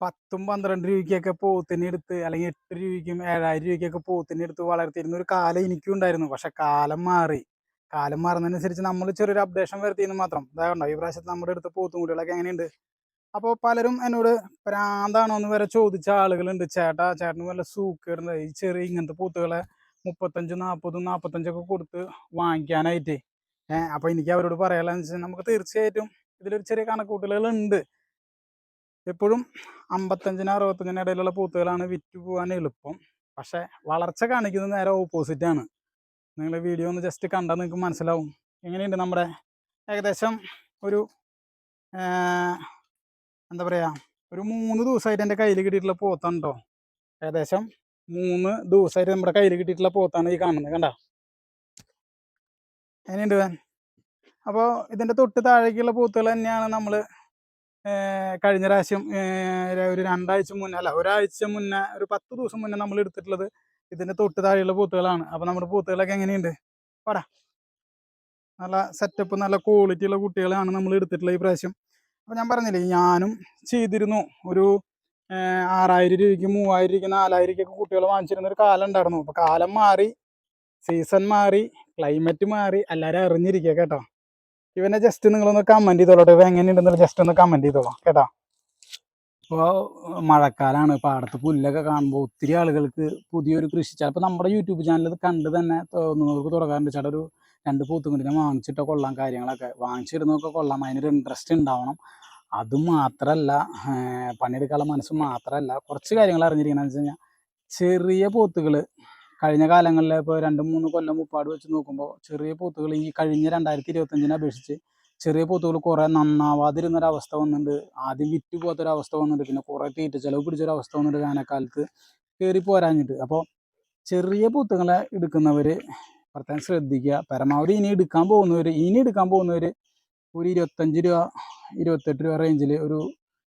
പത്തും പന്ത്രണ്ട് രൂപയ്ക്കൊക്കെ പോത്തിനെ എടുത്ത് അല്ലെങ്കിൽ എട്ട് രൂപയ്ക്കും ഏഴായിരം രൂപയ്ക്കൊക്കെ പോത്തിനെ എടുത്ത് വളർത്തിയിരുന്ന ഒരു കാലം എനിക്കും ഉണ്ടായിരുന്നു. പക്ഷെ കാലം മാറി. കാലം മാറുന്നതിനനുസരിച്ച് നമ്മൾ ചെറിയൊരു അപ്ഡേഷൻ വരുത്തിയെന്ന് മാത്രം. ഇതാകണ്ടോ ഈ പ്രാവശ്യത്തെ നമ്മുടെ അടുത്ത് പോത്തും കുട്ടികളൊക്കെ എങ്ങനെയുണ്ട്? അപ്പോൾ പലരും എന്നോട് പ്രാന്താണോ എന്ന് വരെ ചോദിച്ച ആളുകളുണ്ട്. ചേട്ടാ ചേട്ടന് വല്ല സൂക്കേടുണ്ട് ഈ ചെറിയ ഇങ്ങനത്തെ പോത്തുകളെ മുപ്പത്തഞ്ചും നാൽപ്പതും നാൽപ്പത്തഞ്ചൊക്കെ കൊടുത്ത് വാങ്ങിക്കാനായിട്ട്. ഏഹ് അപ്പോൾ എനിക്ക് അവരോട് വെച്ചാൽ നമുക്ക് തീർച്ചയായിട്ടും ഇതിലൊരു ചെറിയ കണക്കൂട്ടലുകളുണ്ട് എപ്പോഴും അമ്പത്തഞ്ചിന് അറുപത്തഞ്ചിന് ഇടയിലുള്ള പൂത്തുകളാണ് വിറ്റ് പോകാൻ എളുപ്പം. പക്ഷെ വളർച്ച കാണിക്കുന്നത് നേരെ ഓപ്പോസിറ്റാണ് നിങ്ങൾ വീഡിയോ ഒന്ന് ജസ്റ്റ് കണ്ടാൽ നിങ്ങൾക്ക് മനസ്സിലാവും. എങ്ങനെയുണ്ട് നമ്മുടെ ഏകദേശം ഒരു എന്താ പറയുക ഒരു മൂന്ന് ദിവസമായിട്ട് എന്റെ കയ്യിൽ കിട്ടിയിട്ടുള്ള പോത്താണ് കേട്ടോ ഏകദേശം മൂന്ന് ദിവസമായിട്ട് നമ്മുടെ കയ്യിൽ കിട്ടിയിട്ടുള്ള പോത്താണ് ഈ കാണുന്നത് കണ്ട? എങ്ങനെയുണ്ട് അപ്പോൾ ഇതിന്റെ തൊട്ട് താഴേക്കുള്ള പോത്തുകൾ തന്നെയാണ് നമ്മൾ കഴിഞ്ഞ പ്രാവശ്യം ഒരു രണ്ടാഴ്ച മുന്നേ അല്ല ഒരാഴ്ച മുന്നേ ഒരു പത്ത് ദിവസം മുന്നേ നമ്മൾ എടുത്തിട്ടുള്ളത് ഇതിന്റെ തൊട്ട് താഴെയുള്ള പൂത്തുകളാണ് അപ്പോൾ നമ്മുടെ പൂത്തുകളൊക്കെ എങ്ങനെയുണ്ട്? പറ നല്ല സെറ്റപ്പ് നല്ല ക്വാളിറ്റി ഉള്ള കുട്ടികളാണ് നമ്മൾ എടുത്തിട്ടുള്ളത് ഈ പ്രാവശ്യം. അപ്പോൾ ഞാൻ പറഞ്ഞില്ലേ ഞാനും ചെയ്തിരുന്നു. ഒരു ആറായിരം രൂപയ്ക്ക് മൂവായിരം രൂപയ്ക്ക് നാലായിരം രൂപയ്ക്കൊക്കെ കുട്ടികൾ വാങ്ങിച്ചിരുന്ന ഒരു കാലം ഉണ്ടായിരുന്നു. അപ്പോൾ കാലം മാറി സീസൺ മാറി ക്ലൈമറ്റ് മാറി എല്ലാവരും അറിഞ്ഞിരിക്കുക കേട്ടോ. ഇവനെ ജസ്റ്റ് നിങ്ങളൊന്ന് കമന്റ് ചെയ്തോളട്ടെ. ഇവ എങ്ങനെയുണ്ടെന്നുള്ള ജസ്റ്റ് ഒന്ന് കമന്റ് ചെയ്തോളാം. കേട്ടോ? ഇപ്പോൾ മഴക്കാലമാണ് പാടത്ത് പുല്ലൊക്കെ കാണുമ്പോൾ ഒത്തിരി ആളുകൾക്ക് പുതിയൊരു കൃഷി. ചിലപ്പോൾ നമ്മുടെ യൂട്യൂബ് ചാനൽ കണ്ട് തന്നെ തോന്നുന്നവർക്ക് തുടങ്ങാറുണ്ട് ചേട്ടാ ഒരു രണ്ട് പൂത്തുകുണ്ടിനെ വാങ്ങിച്ചിട്ടോ കൊള്ളാം കാര്യങ്ങളൊക്കെ. വാങ്ങിച്ചിരുന്നൊക്കെ കൊള്ളാം. അതിനൊരു ഇൻട്രസ്റ്റ് ഉണ്ടാവണം. അത് മാത്രമല്ല പണിയെടുക്കാനുള്ള മനസ്സ് മാത്രമല്ല കുറച്ച് കാര്യങ്ങൾ അറിഞ്ഞിരിക്കണമെന്ന് വെച്ച് കഴിഞ്ഞാൽ ചെറിയ പോത്തുകൾ കഴിഞ്ഞ കാലങ്ങളിൽ ഇപ്പോൾ രണ്ട് മൂന്ന് കൊല്ലം മുപ്പാട് വെച്ച് നോക്കുമ്പോൾ ചെറിയ പൂത്തുകൾ ഈ കഴിഞ്ഞ രണ്ടായിരത്തി ഇരുപത്തഞ്ചിനെ അപേക്ഷിച്ച് ചെറിയ പൂത്തുകൾ കുറേ നന്നാവാതിരുന്നൊരവസ്ഥ വന്നിട്ടുണ്ട് ആദ്യം വിറ്റ് പോകാത്തൊരവസ്ഥ വന്നിട്ടുണ്ട് പിന്നെ കുറേ തീറ്റ ചിലവ് പിടിച്ചൊരവസ്ഥ വന്നിട്ടുണ്ട് വേനൽക്കാലത്ത്. കയറി പോരാഞ്ഞിട്ട്. അപ്പോൾ ചെറിയ പൂത്തുകളെ എടുക്കുന്നവർ പ്രത്യേകം ശ്രദ്ധിക്കുക പരമാവധി ഇനി എടുക്കാൻ പോകുന്നവർ ഇനി എടുക്കാൻ പോകുന്നവർ ഒരു ഇരുപത്തഞ്ച് രൂപ ഇരുപത്തെട്ട് രൂപ റേഞ്ചിൽ ഒരു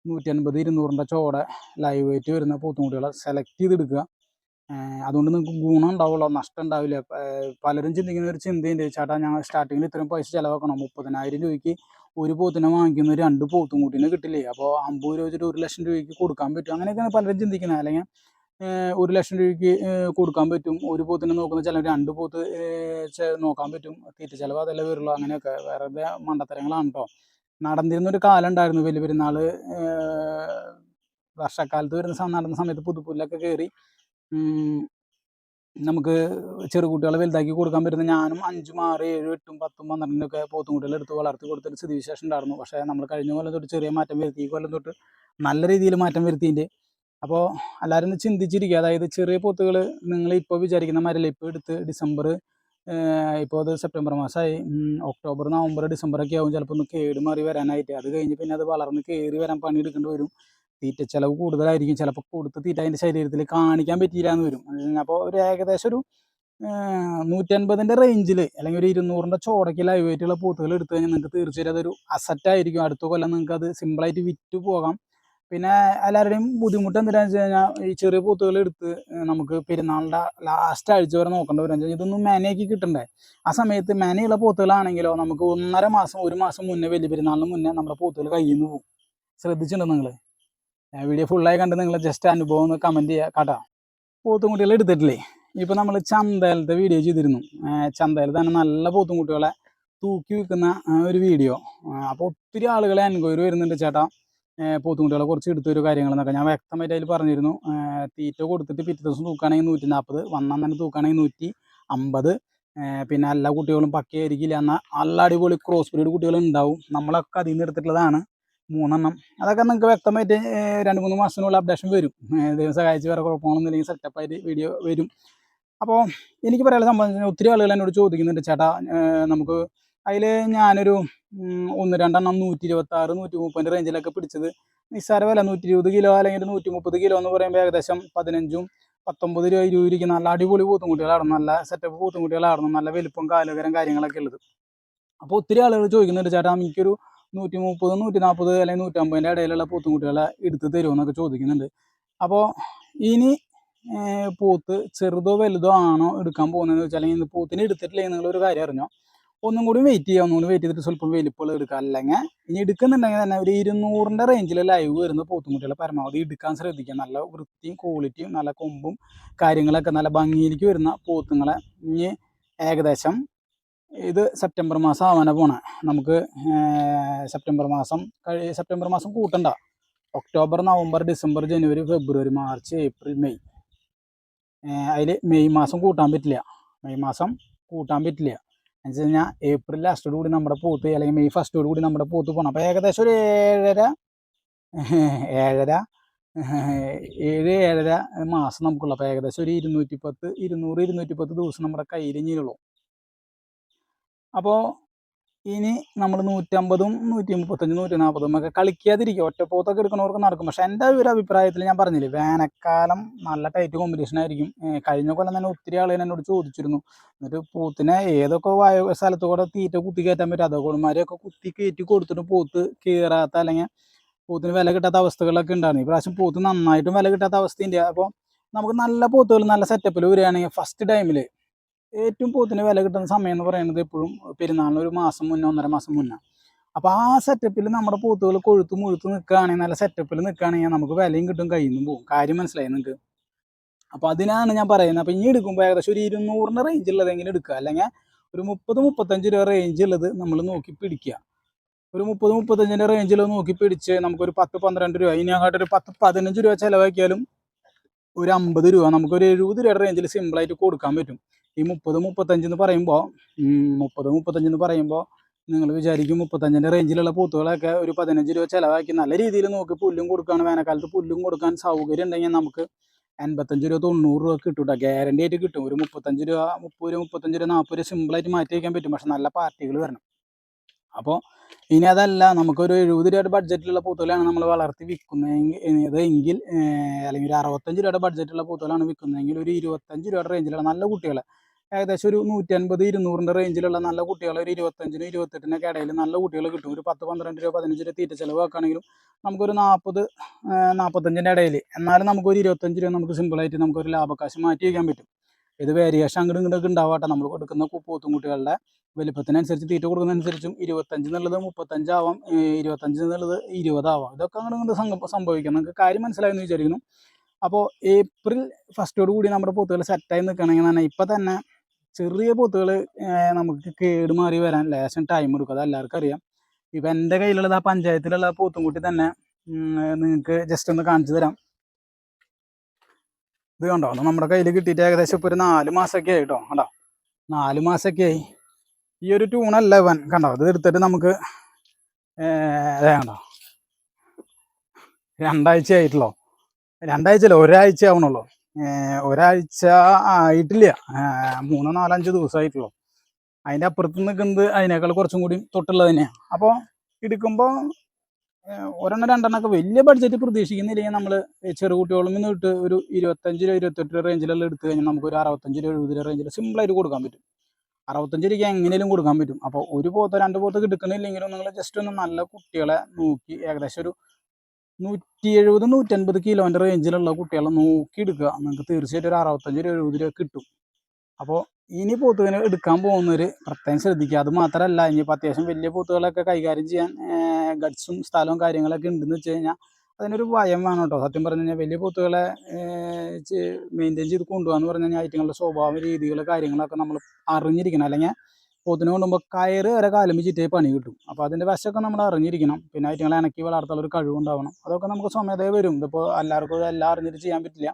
നൂറ്റി അൻപത് ഇരുന്നൂറിന്റെ ചോടെ ലൈവ് വെയിറ്റ് വരുന്ന പോത്തുംകുട്ടികളെ സെലക്ട് ചെയ്തെടുക്കുക. അതുകൊണ്ട് നിങ്ങൾക്ക് ഗുണം ഉണ്ടാവുള്ളൂ നഷ്ടം ഉണ്ടാവില്ല. പലരും ചിന്തിക്കുന്ന ഒരു ചിന്തയുണ്ട് ചേട്ടാ ഞങ്ങൾ സ്റ്റാർട്ടിങ്ങിൽ ഇത്രയും പൈസ ചിലവാക്കണം? മുപ്പതിനായിരം രൂപയ്ക്ക് ഒരു പോത്തിനെ വാങ്ങിക്കുന്ന രണ്ട് പോത്തും കൂട്ടിനെ കിട്ടില്ലേ? അപ്പോൾ അമ്പത് രൂപ വെച്ചിട്ട് ഒരു ലക്ഷം രൂപയ്ക്ക് കൊടുക്കാൻ പറ്റും. അങ്ങനെയൊക്കെയാണ് പലരും ചിന്തിക്കുന്നത് അല്ലെങ്കിൽ ഒരു ലക്ഷം രൂപയ്ക്ക് കൊടുക്കാൻ പറ്റും. ഒരു പോത്തിനെ നോക്കുന്ന ചില രണ്ട് പോത്ത് നോക്കാൻ പറ്റും. തീറ്റ ചിലവ് അതല്ലേ വരുള്ളൂ. അങ്ങനെയൊക്കെ. വെറുതെ മണ്ടത്തരങ്ങളാണ് കേട്ടോ നടന്നിരുന്ന ഒരു കാലം ഉണ്ടായിരുന്നു വലിയ പെരുന്നാൾ വർഷക്കാലത്ത് വരുന്ന നടന്ന സമയത്ത് പുതുപ്പുല്ലൊക്കെ കയറി നമുക്ക് ചെറു കുട്ടികളെ വലുതാക്കി കൊടുക്കാൻ പറ്റുന്ന ഞാനും അഞ്ചും ആറ് ഏഴും എട്ടും പത്തും പന്ത്രണ്ടിനൊക്കെ പോത്തുംകുട്ടികളെ എടുത്ത് വളർത്തി കൊടുത്തൊരു സ്ഥിതിവിശേഷം ഉണ്ടായിരുന്നു. പക്ഷേ നമ്മൾ കഴിഞ്ഞ കൊല്ലം തൊട്ട് ചെറിയ മാറ്റം വരുത്തി ഈ കൊല്ലം തൊട്ട് നല്ല രീതിയിൽ മാറ്റം വരുത്തിന്റെ അപ്പോൾ എല്ലാവരും ചിന്തിച്ചിരിക്കുക. അതായത് ചെറിയ പോത്തുകൾ നിങ്ങൾ ഇപ്പോൾ വിചാരിക്കുന്ന മാതിരിയല്ല. ഇപ്പോൾ എടുത്ത് ഡിസംബർ ഇപ്പോൾ അത് സെപ്റ്റംബർ മാസമായി. ഒക്ടോബർ നവംബർ ഡിസംബർ ഒക്കെ ആവും. ചിലപ്പോൾ ഒന്ന് കേട് മാറി വരാനായിട്ട്. അത് കഴിഞ്ഞ് പിന്നെ അത് വളർന്ന് കയറി വരാൻ പണിയെടുക്കേണ്ടി വരും. തീറ്റ ചിലവ് കൂടുതലായിരിക്കും. ചിലപ്പോൾ കൊടുത്ത തീറ്റ അതിന്റെ ശരീരത്തിൽ കാണിക്കാൻ പറ്റിയില്ല എന്ന് വരും അപ്പോൾ ഒരു ഏകദേശം ഒരു നൂറ്റൻപതിന്റെ റേഞ്ചിൽ അല്ലെങ്കിൽ ഒരു ഇരുന്നൂറിന്റെ ചോടയ്ക്ക് ലൈവ് ആയിട്ടുള്ള പോത്തുകൾ എടുത്തു കഴിഞ്ഞാൽ നിങ്ങൾക്ക് തീർച്ചയായും അതൊരു അസറ്റായിരിക്കും അടുത്ത കൊല്ലം നിങ്ങൾക്ക് അത് സിമ്പിളായിട്ട് വിറ്റ് പോകാം. പിന്നെ എല്ലാവരുടെയും ബുദ്ധിമുട്ട് എന്തിനാണെന്ന് വെച്ച് കഴിഞ്ഞാൽ ഈ ചെറിയ പൂത്തുകൾ എടുത്ത് നമുക്ക് പെരുന്നാളിന്റെ ലാസ്റ്റ് ആഴ്ച വരെ നോക്കേണ്ടി വരും. ഇതൊന്നും മേനയാക്കി കിട്ടണ്ടേ? ആ സമയത്ത് മേനയുള്ള പൂത്തുകളാണെങ്കിലോ നമുക്ക് ഒന്നര മാസം ഒരു മാസം മുന്നേ വലിയ പെരുന്നാളിന് മുന്നേ നമ്മുടെ പൂത്തുകൾ കയ്യിൽ നിന്ന് പോകും ശ്രദ്ധിച്ചിട്ടുണ്ടോ നിങ്ങൾ വീഡിയോ ഫുള്ളായി കണ്ട് നിങ്ങൾ ജസ്റ്റ് അനുഭവം ഒന്ന് കമന്റ് ചെയ്യുക കേട്ടോ. പോത്തുംകുട്ടികളെ എടുത്തിട്ടില്ലേ? ഇപ്പോൾ നമ്മൾ ചന്തയിലത്തെ വീഡിയോ ചെയ്തിരുന്നു. ചന്തയിൽ തന്നെ നല്ല പോത്തുംകുട്ടികളെ തൂക്കി വിൽക്കുന്ന ഒരു വീഡിയോ അപ്പോൾ ഒത്തിരി ആളുകളെ എൻക്വയറി വരുന്നുണ്ട് ചേട്ടാ. പോത്തും കുട്ടികളെ കുറച്ച് എടുത്തൊരു കാര്യങ്ങളെന്നൊക്കെ ഞാൻ വ്യക്തമായിട്ട് അതിൽ പറഞ്ഞിരുന്നു. തീറ്റ കൊടുത്തിട്ട് പിറ്റേ ദിവസം തൂക്കുകയാണെങ്കിൽ നൂറ്റി നാൽപ്പത് വന്നാൽ തന്നെ തൂക്കുകയാണെങ്കിൽ നൂറ്റി അമ്പത് പിന്നെ എല്ലാ കുട്ടികളും പക്കയായിരിക്കില്ല എന്നാൽ നല്ല അടിപൊളി ക്രോസ് ബ്രീഡ് കുട്ടികൾ ഉണ്ടാവും നമ്മളൊക്കെ അതിൽ നിന്ന് എടുത്തിട്ടുള്ളതാണ്. മൂന്നെണ്ണം. അതൊക്കെ നിങ്ങൾക്ക് വ്യക്തമായിട്ട് രണ്ട് മൂന്ന് മാസത്തിനുള്ള അപ്ഡേഷൻ വരും. ദിവസം ദൈവം സഹായിച്ച് വേറെ കുഴപ്പമൊന്നുമില്ലെങ്കിൽ സെറ്റപ്പായിട്ട് വീഡിയോ വരും. അപ്പോൾ എനിക്ക് പറയാനുള്ള സംബന്ധിച്ച് ഒത്തിരി ആളുകൾ എന്നോട് ചോദിക്കുന്നുണ്ട് ചേട്ടാ നമുക്ക് അതിൽ ഞാനൊരു ഒന്ന് രണ്ടെണ്ണം നൂറ്റി ഇരുപത്തി ആറ് നൂറ്റി മുപ്പതിന്റെ റേഞ്ചിലൊക്കെ പിടിച്ചത് നിസ്സാര വില നൂറ്റി ഇരുപത് കിലോ അല്ലെങ്കിൽ നൂറ്റി മുപ്പത് കിലോ എന്ന് പറയുമ്പോൾ ഏകദേശം പതിനഞ്ചും പത്തൊമ്പത് രൂപ ഇരുപത് രൂപയ്ക്ക് നല്ല അടിപൊളി പൂത്തുംകുട്ടികളായിരുന്നു നല്ല സെറ്റപ്പ് പൂത്തുംകുട്ടികളായിരുന്നു നല്ല വലിപ്പം കാലുകരം കാര്യങ്ങളൊക്കെ ഉള്ളത്. അപ്പോൾ ഒത്തിരി ആളുകൾ ചോദിക്കുന്നുണ്ട് ചേട്ടാ എനിക്കൊരു നൂറ്റി മുപ്പത് നൂറ്റി നാൽപ്പത് അല്ലെങ്കിൽ നൂറ്റമ്പതിന്റെ ഇടയിലുള്ള പൂത്തുംകുട്ടികളെ എടുത്ത് തരുമെന്നൊക്കെ ചോദിക്കുന്നുണ്ട്. അപ്പോൾ ഇനി പൂത്ത് ചെറുതോ വലുതോ ആണോ എടുക്കാൻ പോകുന്നതെന്ന് വെച്ചാൽ അല്ലെങ്കിൽ പൂത്തിന് എടുത്തിട്ടില്ലെങ്കിൽ ഒരു കാര്യം അറിഞ്ഞോ? ഒന്നും കൂടി വെയിറ്റ് ചെയ്യുക ഒന്നും കൂടി വെയിറ്റ് ചെയ്തിട്ട് സ്വല്പം വലിപ്പമുള്ള എടുക്കുക അല്ലെങ്കിൽ ഇനി എടുക്കുന്നുണ്ടെങ്കിൽ തന്നെ ഒരു ഇരുന്നൂറിന്റെ റേഞ്ചിൽ ലൈവ് വരുന്ന പോത്തുംകുട്ടികളെ പരമാവധി എടുക്കാൻ ശ്രദ്ധിക്കുക. നല്ല വൃത്തിയും ക്വാളിറ്റിയും നല്ല കൊമ്പും കാര്യങ്ങളൊക്കെ നല്ല ഭംഗിയിലേക്ക് വരുന്ന പോത്തുങ്ങളെ ഇനി ഏകദേശം ഇത് സെപ്റ്റംബർ മാസം ആവാനാ പോണേ. നമുക്ക് സെപ്റ്റംബർ മാസം കഴി സെപ്റ്റംബർ മാസം കൂട്ടണ്ട. ഒക്ടോബർ നവംബർ ഡിസംബർ ജനുവരി ഫെബ്രുവരി മാർച്ച് ഏപ്രിൽ മെയ്. അതിൽ മെയ് മാസം കൂട്ടാൻ പറ്റില്ല. മെയ് മാസം കൂട്ടാൻ പറ്റില്ല. എന്ന് വെച്ച് കഴിഞ്ഞാൽ ഏപ്രിൽ ലാസ്റ്റോട് കൂടി നമ്മുടെ പോത്ത് അല്ലെങ്കിൽ മെയ് ഫസ്റ്റോട് കൂടി നമ്മുടെ പോത്ത് പോകണം അപ്പോൾ ഏകദേശം ഒരു ഏഴര ഏഴര ഏഴ് ഏഴര മാസം നമുക്കുള്ളൂ. അപ്പോൾ ഏകദേശം ഒരു ഇരുന്നൂറ്റി പത്ത് ഇരുന്നൂറ് ഇരുന്നൂറ്റി പത്ത് ദിവസം നമ്മുടെ കയ്യിൽ അപ്പോൾ ഇനി നമ്മൾ നൂറ്റമ്പതും നൂറ്റി മുപ്പത്തഞ്ചും നൂറ്റി നാൽപ്പതും ഒക്കെ കളിക്കാതിരിക്കുക. ഒറ്റപ്പോത്തൊക്കെ എടുക്കുന്നവർക്ക് നടക്കും. പക്ഷേ എന്റെ ഒരു അഭിപ്രായത്തിൽ ഞാൻ പറഞ്ഞില്ലേ വേനൽക്കാലം നല്ല ടൈറ്റ് കോമ്പറ്റീഷൻ ആയിരിക്കും. കഴിഞ്ഞ കൊല്ലം തന്നെ ഒത്തിരി ആളുകൾ എന്നോട് ചോദിച്ചിരുന്നു. എന്നിട്ട് പോത്തിനെ ഏതൊക്കെ വായ സ്ഥലത്ത് കൂടെ തീറ്റ കുത്തി കയറ്റാൻ പറ്റും? അതോടുമാരെയൊക്കെ കുത്തി കയറ്റി കൊടുത്തിട്ട് പോത്ത് കയറാത്ത അല്ലെങ്കിൽ പോത്തിന് വില കിട്ടാത്ത അവസ്ഥകളൊക്കെ ഉണ്ടായിരുന്നു. ഇപ്രാവശ്യം പോത്ത് നന്നായിട്ടും വില കിട്ടാത്ത അവസ്ഥയുണ്ട്. അപ്പോൾ നമുക്ക് നല്ല പോത്തുകൾ നല്ല സെറ്റപ്പിൽ വരികയാണെങ്കിൽ ഫസ്റ്റ് ടൈമിൽ ഏറ്റവും പോത്തിന് വില കിട്ടുന്ന സമയം എന്ന് പറയുന്നത് എപ്പോഴും പെരുന്നാളിന് ഒരു മാസം മുന്നേ ഒന്നര മാസം മുന്നേ. അപ്പോൾ ആ സെറ്റപ്പിൽ നമ്മുടെ പോത്തുകൾ കൊഴുത്ത് മുഴുത്ത് നിൽക്കുകയാണെങ്കിൽ നല്ല സെറ്റപ്പിൽ നിൽക്കുകയാണെങ്കിൽ നമുക്ക് വിലയും കിട്ടും കയ്യിൽ പോകും കാര്യം മനസ്സിലായി നിങ്ങൾക്ക് അപ്പോൾ അതിനാണ് ഞാൻ പറയുന്നത്. അപ്പോൾ ഇനി എടുക്കുമ്പോൾ ഏകദേശം ഒരു ഇരുന്നൂറിന്റെ റേഞ്ചുള്ളതെങ്കിലും എടുക്കുക. അല്ലെങ്കിൽ ഒരു മുപ്പത് മുപ്പത്തഞ്ച് രൂപ റേഞ്ച് ഉള്ളത് നമ്മൾ നോക്കി പിടിക്കുക. ഒരു മുപ്പത് മുപ്പത്തഞ്ചിന്റെ റേഞ്ചിൽ നോക്കി പിടിച്ച് നമുക്കൊരു പത്ത് പന്ത്രണ്ട് രൂപ ഇനിയങ്ങോട്ട് ഒരു പത്ത് പതിനഞ്ച് രൂപ ചിലവാക്കിയാലും ഒരു അമ്പത് രൂപ നമുക്കൊരു എഴുപത് രൂപയുടെ റേഞ്ചിൽ സിമ്പിളായിട്ട് കൊടുക്കാൻ പറ്റും. ഈ മുപ്പത് മുപ്പത്തഞ്ച് എന്ന് പറയുമ്പോൾ മുപ്പത് മുപ്പത്തഞ്ച് എന്ന് പറയുമ്പോൾ നിങ്ങൾ വിചാരിക്കും മുപ്പത്തഞ്ചിന്റെ റേഞ്ചിലുള്ള പൂത്തുകളൊക്കെ ഒരു പതിനഞ്ച് രൂപ ചിലവാക്കി. നല്ല രീതിയിൽ നോക്കി പുല്ലും കൊടുക്കുകയാണ് വേനൽക്കാലത്ത് പുല്ലും കൊടുക്കാൻ സൗകര്യം ഉണ്ടെങ്കിൽ നമുക്ക് എൺപത്തഞ്ച് രൂപ തൊണ്ണൂറ് രൂപ കിട്ടും കേട്ടോ ഗ്യാരണ്ടി ആയിട്ട് കിട്ടും. ഒരു മുപ്പത്തഞ്ച് രൂപ മുപ്പത് രൂപ മുപ്പത്തഞ്ച് രൂപ നാൽപ്പത് രൂപ സിമ്പിളായിട്ട് മാറ്റി വയ്ക്കാൻ പറ്റും. പക്ഷെ നല്ല പാർട്ടികൾ വരണം. അപ്പോൾ ഇനി അതല്ല നമുക്കൊരു എഴുപത് രൂപയുടെ ബഡ്ജറ്റിലുള്ള പൂത്തുകളാണ് നമ്മൾ വളർത്തി വിൽക്കുന്നത് എങ്കിൽ അല്ലെങ്കിൽ ഒരു അറുപത്തഞ്ച് രൂപയുടെ ബഡ്ജറ്റുള്ള പൂത്തുകളാണ് വിൽക്കുന്നതെങ്കിൽ ഒരു ഇരുപത്തഞ്ച് രൂപയുടെ റേഞ്ചിലുള്ള നല്ല കുട്ടികളെ ഏകദേശം ഒരു നൂറ്റൻപത് ഇരുന്നൂറിന്റെ റേഞ്ചിലുള്ള നല്ല കുട്ടികൾ ഒരു ഇരുപത്തഞ്ചിനും ഇരുപത്തെട്ടിനൊക്കെ ഇടയിൽ നല്ല കുട്ടികൾ കിട്ടും. ഒരു പത്ത് പന്ത്രണ്ട് രൂപ പതിനഞ്ച് രൂപ തീറ്റ ചിലവ് ആക്കുകയാണെങ്കിലും നമുക്കൊരു നാൽപ്പത് നാൽപ്പത്തഞ്ചിന്റെ ഇടയിൽ എന്നാലും നമുക്കൊരു ഇരുപത്തഞ്ച് രൂപ നമുക്ക് സിമ്പിളായിട്ട് നമുക്കൊരു ലാഭക്കാശം മാറ്റി വയ്ക്കാൻ പറ്റും. ഇത് വേരിയേഷൻ അങ്ങോട്ട് ഇങ്ങോട്ടൊക്കെ ഉണ്ടാവട്ടെ നമ്മൾ കൊടുക്കുന്ന പോത്തുംകുട്ടികളുടെ വലിപ്പത്തിനനുസരിച്ച് തീറ്റ കൊടുക്കുന്നതനുസരിച്ചും ഇരുപത്തഞ്ച് എന്നുള്ളത് മുപ്പത്തഞ്ചാവാം ഇരുപത്തഞ്ച് എന്നുള്ളത് ഇരുപതാവാം. ഇതൊക്കെ അങ്ങോട്ട് ഇങ്ങോട്ട് സംഭ സംഭവിക്കാം. നിങ്ങൾക്ക് കാര്യം മനസ്സിലായെന്ന് വിചാരിക്കുന്നു. അപ്പോൾ ഏപ്രിൽ ഫസ്റ്റോട് കൂടി നമ്മുടെ പോത്തുകൾ സെറ്റായി നിൽക്കണമെങ്കിൽ തന്നെ ഇപ്പം തന്നെ ചെറിയ പോത്തുകൾ നമുക്ക് കേടുമാറി വരാൻ ലേശം ടൈം എടുക്കും. അത് എല്ലാവർക്കും അറിയാം. ഇപ്പം എന്റെ കയ്യിലുള്ളത് ആ പഞ്ചായത്തിലുള്ള പോത്തുംകുട്ടി തന്നെ നിങ്ങൾക്ക് ജസ്റ്റ് ഒന്ന് കാണിച്ചു തരാം. ഇത് കണ്ടോ? അത് നമ്മുടെ കയ്യിൽ കിട്ടിയിട്ട് ഏകദേശം ഇപ്പോൾ ഒരു നാല് മാസമൊക്കെ ആയി കേട്ടോ കണ്ടോ? നാല് മാസമൊക്കെ ആയി. ഈ ഒരു ട്യൂണല്ല ഇവൻ കണ്ടോ? ഇത് എടുത്തിട്ട് നമുക്ക് അതെ കണ്ടോ? രണ്ടാഴ്ച ആയിട്ടുള്ളൂ? രണ്ടാഴ്ചയല്ല ഒരാഴ്ച ആവണുള്ളൂ. ഒരാഴ്ച ആയിട്ടില്ല. മൂന്നോ നാലഞ്ച് ദിവസമായിട്ടുള്ളൂ അതിന്റെ അപ്പുറത്ത് നിൽക്കുന്നത് അതിനേക്കാൾ കുറച്ചും കൂടി തൊട്ടുള്ളത് തന്നെയാണ് അപ്പോൾ എടുക്കുമ്പോൾ ഒരെണ്ണം രണ്ടെണ്ണമൊക്കെ വലിയ ബഡ്ജറ്റ് പ്രതീക്ഷിക്കുന്നില്ലെങ്കിൽ നമ്മൾ ചെറുകുട്ടികളും നിന്ന് ഇട്ട് ഒരു ഇരുപത്തഞ്ച് രൂപ ഇരുപത്തെട്ട് രൂപ റേഞ്ചിലെല്ലാം എടുത്തു കഴിഞ്ഞാൽ നമുക്ക് ഒരു അറുപത്തഞ്ച് രൂപ എഴുപത് രൂപ റേഞ്ചിൽ സിമ്പിളായിട്ട് കൊടുക്കാൻ പറ്റും. അറുപത്തഞ്ച് രൂപയ്ക്ക് എങ്ങനെയും കൊടുക്കാൻ പറ്റും. അപ്പോൾ ഒരു പോത്തോ രണ്ട് പോത്തോ എടുക്കുന്നില്ലെങ്കിലും നിങ്ങൾ ജസ്റ്റ് ഒന്ന് നല്ല കുട്ടികളെ നോക്കി ഏകദേശം ഒരു നൂറ്റി എഴുപത് നൂറ്റൻപത് കിലോന്റെ റേഞ്ചിലുള്ള കുട്ടികളെ നോക്കി എടുക്കുക. നിങ്ങൾക്ക് തീർച്ചയായിട്ടും ഒരു അറുപത്തഞ്ച് രൂപ എഴുപത് രൂപ കിട്ടും. അപ്പോൾ ഇനി പോത്തുവിനെ എടുക്കാൻ പോകുന്നവർ പ്രത്യേകം ശ്രദ്ധിക്കുക. അത് മാത്രമല്ല ഇനിയിപ്പോൾ അത്യാവശ്യം വലിയ പോത്തുകളൊക്കെ കൈകാര്യം ചെയ്യാൻ ഗഡ്സും സ്ഥലവും കാര്യങ്ങളൊക്കെ ഉണ്ടെന്ന് വെച്ച് കഴിഞ്ഞാൽ അതിനൊരു ഭയം വേണം കേട്ടോ. സത്യം പറഞ്ഞു കഴിഞ്ഞാൽ വലിയ പോത്തുകളെ മെയിന്റെയിൻ ചെയ്ത് കൊണ്ടുപോകാന്ന് പറഞ്ഞു കഴിഞ്ഞാൽ ഐറ്റങ്ങളുടെ സ്വഭാവ രീതികൾ കാര്യങ്ങളൊക്കെ നമ്മൾ അറിഞ്ഞിരിക്കണം. അല്ലെങ്കിൽ പോത്തിനെ കൊണ്ടുപോകുമ്പോൾ കയറ് വരെ കാലുമ്പ് ചിറ്റേ പണി കിട്ടും. അപ്പോൾ അതിന്റെ വശമൊക്കെ നമ്മൾ അറിഞ്ഞിരിക്കണം. പിന്നെ ഐറ്റങ്ങളെ ഇണക്കി വളർത്താനുള്ള ഒരു കഴിവുണ്ടാവണം. അതൊക്കെ നമുക്ക് സ്വമേധയെ വരും. ഇതിപ്പോൾ എല്ലാവർക്കും എല്ലാം അറിഞ്ഞിട്ട് ചെയ്യാൻ പറ്റില്ല.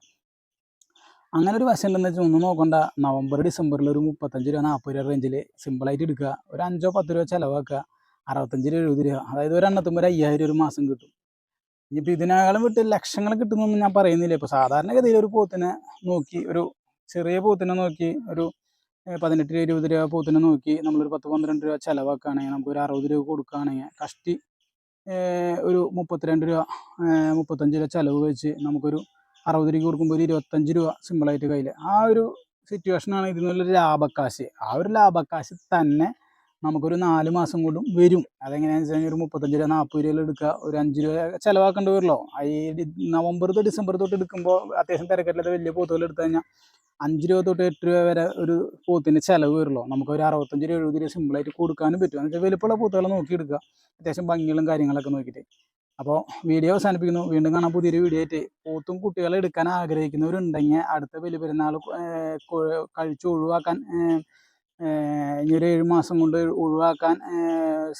അങ്ങനെ ഒരു വശം ഉണ്ടെന്ന് വെച്ചാൽ ഒന്നും നോക്കണ്ട. നവംബർ ഡിസംബറിൽ ഒരു മുപ്പത്തഞ്ച് രൂപ നാൽപ്പത് രൂപ റേഞ്ചിൽ സിമ്പിളായിട്ട് എടുക്കുക. ഒരു അഞ്ചോ പത്ത് രൂപ ചിലവാക്കുക. അറുപത്തഞ്ച് രൂപ എഴുപത് രൂപ. അതായത് ഒരു എണ്ണത്തുമ്പോൾ ഒരു അയ്യായിരം ഒരു മാസം കിട്ടും. ഇനിയിപ്പോൾ ഇതിനേക്കാളും വിട്ട് ലക്ഷങ്ങൾ കിട്ടുന്നൊന്നും ഞാൻ പറയുന്നില്ല. ഇപ്പോൾ സാധാരണഗതിയിൽ ഒരു പൂത്തിനെ നോക്കി ഒരു ചെറിയ പൂത്തിനെ നോക്കി ഒരു പതിനെട്ട് രൂപ ഇരുപത് രൂപ പൂത്തിനെ നോക്കി നമ്മളൊരു പത്ത് പന്ത്രണ്ട് രൂപ ചിലവാക്കുകയാണെങ്കിൽ നമുക്ക് ഒരു അറുപത് രൂപ കൊടുക്കുകയാണെങ്കിൽ കഷ്ടി ഒരു മുപ്പത്തിരണ്ട് രൂപ മുപ്പത്തഞ്ച് രൂപ ചിലവ് വെച്ച് നമുക്കൊരു അറുപത് രൂപ കൊടുക്കുമ്പോൾ ഒരു ഇരുപത്തഞ്ച് രൂപ സിമ്പിളായിട്ട് കയ്യിൽ ആ ഒരു സിറ്റുവേഷനാണ് ഇതിൽ നിന്നുള്ളൊരു ലാഭക്കാശ്. ആ ഒരു ലാഭക്കാശ് തന്നെ നമുക്കൊരു നാല് മാസം കൊണ്ടും വരും. അതെങ്ങനെയാണെന്ന് വെച്ച് കഴിഞ്ഞാൽ ഒരു മുപ്പത്തഞ്ച് രൂപ നാൽപ്പത് രൂപയിൽ എടുക്കുക. ഒരു അഞ്ച് രൂപ ചിലവാക്കേണ്ടി വരുമല്ലോ. ഈ നവംബർ തൊട്ട് ഡിസംബർ തൊട്ട് എടുക്കുമ്പോൾ അത്യാവശ്യം തിരക്കില്ലാത്ത വലിയ പോത്തുകൾ എടുത്തു കഴിഞ്ഞാൽ അഞ്ച് രൂപ തൊട്ട് എട്ട് രൂപ വരെ ഒരു പോത്തിന്റെ ചിലവ് വരുള്ളൂ നമുക്ക് ഒരു അറുപത്തഞ്ച് രൂപ എഴുപത് രൂപ സിമ്പിളായിട്ട് കൊടുക്കാനും പറ്റും. എന്ന് വെച്ചാൽ വലിപ്പമുള്ള പോത്തുകളെ നോക്കിയെടുക്കുക അത്യാവശ്യം ഭംഗികളും കാര്യങ്ങളൊക്കെ നോക്കിയിട്ട്. അപ്പോൾ വീഡിയോ അവസാനിപ്പിക്കുന്നു. വീണ്ടും കാണാൻ പുതിയൊരു വീഡിയോ ആയിട്ട്. പോത്തും കുട്ടികളെ എടുക്കാൻ ആഗ്രഹിക്കുന്നവരുണ്ടെങ്കിൽ അടുത്ത വലിയ പെരുന്നാൾ കഴിച്ച് ഒഴിവാക്കാൻ ഇനി ഒരു ഏഴ് മാസം കൊണ്ട് ഒഴിവാക്കാൻ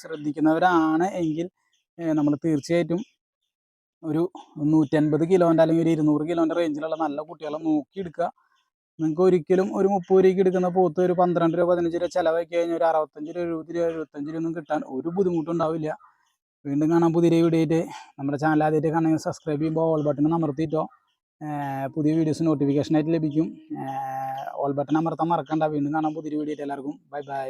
ശ്രദ്ധിക്കുന്നവരാണ് എങ്കിൽ നമ്മൾ തീർച്ചയായിട്ടും ഒരു നൂറ്റൻപത് കിലോന്റെ അല്ലെങ്കിൽ ഒരു ഇരുന്നൂറ് കിലോന്റെ റേഞ്ചിലുള്ള നല്ല കുട്ടികളെ നോക്കിയെടുക്കുക. നിങ്ങൾക്ക് ഒരിക്കലും ഒരു മുപ്പത് രൂപയ്ക്ക് എടുക്കുന്ന പോത്ത് ഒരു പന്ത്രണ്ട് രൂപ പതിനഞ്ച് രൂപ ചിലവാക്കി കഴിഞ്ഞാൽ ഒരു അറുപത്തഞ്ച് രൂപ എഴുപത് രൂപ എഴുപത്തഞ്ച് രൂപ ഒന്നും കിട്ടാൻ ഒരു ബുദ്ധിമുട്ടും ഉണ്ടാവില്ല വീണ്ടും കാണാൻ പുതിയ വീഡിയോ ആയിട്ട്. നമ്മുടെ ചാനൽ ആദ്യമായിട്ട് കാണണമെങ്കിൽ സബ്സ്ക്രൈബ് ചെയ്യുമ്പോൾ ഓൾ ബട്ടൺ അമർത്തിയിട്ടോ. ഏർ പുതിയ വീഡിയോസ് നോട്ടിഫിക്കേഷൻ ആയിട്ട് ലഭിക്കും. ഓൾ ബട്ടൺ അമർത്താൻ മറക്കണ്ട. വീണ്ടും കാണാൻ പുതിയ വീഡിയോ എല്ലാവർക്കും. Bye bye